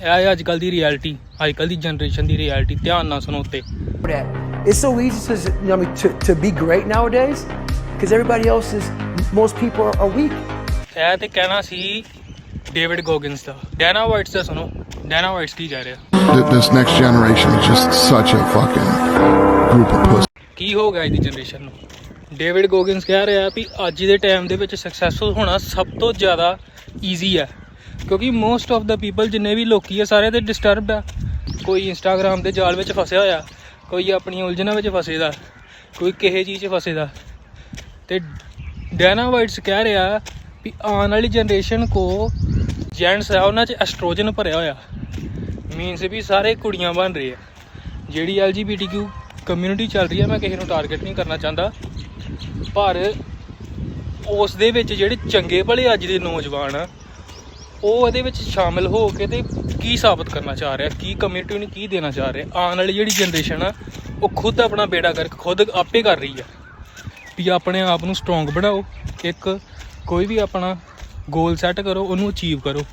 ਇਹ ਅੱਜ ਕੱਲ ਦੀ ਰਿਐਲਿਟੀ ਅੱਜ ਕੱਲ ਦੀ ਜਨਰੇਸ਼ਨ ਦੀ ਰਿਐਲਿਟੀ ਧਿਆਨ ਨਾਲ ਸੁਣੋ ਤੇ that. It's so easy to, you know, I mean, to, to be great nowadays because everybody else is, most people are, are weak. ਇਹ ਤੇ ਕਹਿਣਾ ਸੀ ਡੇਵਿਡ ਗੋਗਿੰਸ ਦਾ ਡੈਨਾ ਵਾਈਟਸ ਦਾ ਸੁਣੋ ਡੈਨਾ ਵਾਈਟਸ ਕੀ ਕਹਿ ਰਿਹਾ This next generation is just such a fucking group of pussies. ਕੀ ਹੋ ਗਿਆ ਇਹਦੀ generation ਨੂੰ ਡੇਵਿਡ ਗੋਗਿੰਸ ਕਹਿ ਰਿਹਾ ਵੀ ਅੱਜ ਦੇ ਟਾਈਮ ਦੇ ਵਿੱਚ ਸਕਸੈਸਫੁਲ ਹੋਣਾ ਸਭ ਤੋਂ ਜ਼ਿਆਦਾ ਈਜ਼ੀ ਹੈ ਕਿਉਂਕਿ ਮੋਸਟ ਆਫ ਦਾ ਪੀਪਲ ਜਿੰਨੇ ਵੀ ਲੋਕੀ ਆ, ਸਾਰੇ ਤੇ ਡਿਸਟਰਬਡ ਆ। ਕੋਈ ਇੰਸਟਾਗ੍ਰam ਦੇ ਜਾਲ ਵਿੱਚ ਫਸਿਆ ਹੋਇਆ, ਕੋਈ ਆਪਣੀ ਉਲਝਣਾਂ ਵਿੱਚ ਫਸੇ ਦਾ ਕੋਈ ਕਿਸੇ ਚੀਜ਼ 'ਚ ਫਸੇ ਦਾ ਤੇ ਡੈਨਾ ਵਾਈਟਸ ਕਹਿ ਰਿਹਾ ਵੀ ਆਉਣ ਵਾਲੀ ਜਨਰੇਸ਼ਨ ਕੋ ਜੈਂਟਸ ਆ, ਉਹਨਾਂ 'ਚ ਐਸਟ੍ਰੋਜਨ ਭਰਿਆ ਹੋਇਆ। ਮੀਨਸ ਵੀ ਸਾਰੇ ਕੁੜੀਆਂ ਬਣ ਰਹੇ ਆ। ਜਿਹੜੀ LGBTQ ਕਮਿਊਨਿਟੀ ਚੱਲ ਰਹੀ ਹੈ ਮੈਂ ਕਿਸੇ ਨੂੰ ਟਾਰਗੇਟ ਨਹੀਂ ਕਰਨਾ ਚਾਹੁੰਦਾ। ਪਰ ਉਸ ਦੇ ਵਿੱਚ ਜਿਹੜੇ ਚੰਗੇ ਭਲੇ ਅੱਜ ਦੇ ਨੌਜਵਾਨ ਆ ਉਹ ਇਹਦੇ ਵਿੱਚ ਸ਼ਾਮਿਲ ਹੋ ਕੇ ਤੇ ਕੀ ਸਾਬਤ ਕਰਨਾ ਚਾਹ ਰਿਹਾ? ਕੀ ਕਮਿਊਨਿਟੀ ਨੂੰ ਕੀ ਦੇਣਾ ਚਾਹ ਰਿਹਾ? ਆਉਣ ਵਾਲੀ ਜਿਹੜੀ ਜਨਰੇਸ਼ਨ ਆ, ਉਹ ਖੁਦ ਆਪਣਾ ਬੇੜਾ ਕਰਕੇ, ਖੁਦ ਆਪੇ ਕਰ ਰਹੀ ਆ। ਵੀ ਆਪਣੇ ਆਪ ਨੂੰ ਸਟਰੋਂਗ ਬਣਾਓ, ਇੱਕ ਕੋਈ ਵੀ ਆਪਣਾ ਗੋਲ ਸੈੱਟ ਕਰੋ, ਉਹਨੂੰ ਅਚੀਵ ਕਰੋ।